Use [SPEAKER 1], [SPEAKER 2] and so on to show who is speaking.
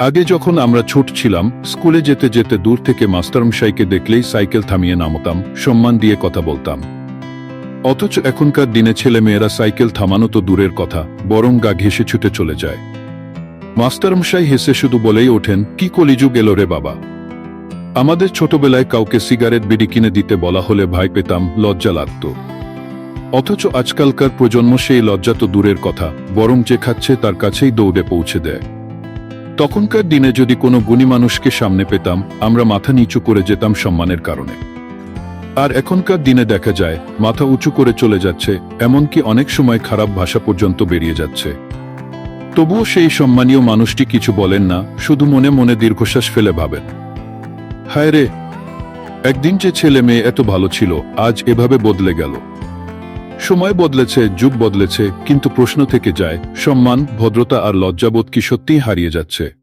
[SPEAKER 1] আগে যখন আমরা ছোট ছিলাম, স্কুলে যেতে যেতে দূর থেকে মাস্টারমশাইকে দেখলেই সাইকেল থামিয়ে নামতাম, সম্মান দিয়ে কথা বলতাম। অথচ এখনকার দিনে ছেলে মেয়েরা সাইকেল থামানো তো দূরের কথা, বরং গা ঘেসে ছুটে চলে যায়। মাস্টারমশাই হেসে শুধু বলেই ওঠেন, কি কলিযুগ এলো রে বাবা? আমাদের ছোটবেলায় কাউকে সিগারেট, বিড়ি কিনে দিতে বলা হলে ভাই পেতাম, লজ্জা লাগত। অথচ আজকালকার প্রজন্ম সেই লজ্জা তো দূরের কথা, বরং যে খাচ্ছে তার কাছেই দৌড়ে পৌঁছে দেয়। তখনকার দিনে যদি কোনো গুণী মানুষকে সামনে পেতাম, আমরা মাথা নিচু করে যেতাম সম্মানের কারণে। আর এখনকার দিনে দেখা যায়, মাথা উঁচু করে চলে যাচ্ছে, এমনকি অনেক সময় খারাপ ভাষা পর্যন্ত বেরিয়ে যাচ্ছে। তবুও সেই সম্মানীয় মানুষটি কিছু বলেন না, শুধু মনে মনে দীর্ঘশ্বাস ফেলে ভাবেন। হায় রে! একদিন যে ছেলে মেয়ে এত ভালো ছিল, আজ এভাবে বদলে গেল। সময় বদলেছে, যুগ বদলেছে, কিন্তু প্রশ্ন থেকে যায়, সম্মান, ভদ্রতা আর লজ্জাবোধ কি সত্যিই হারিয়ে যাচ্ছে?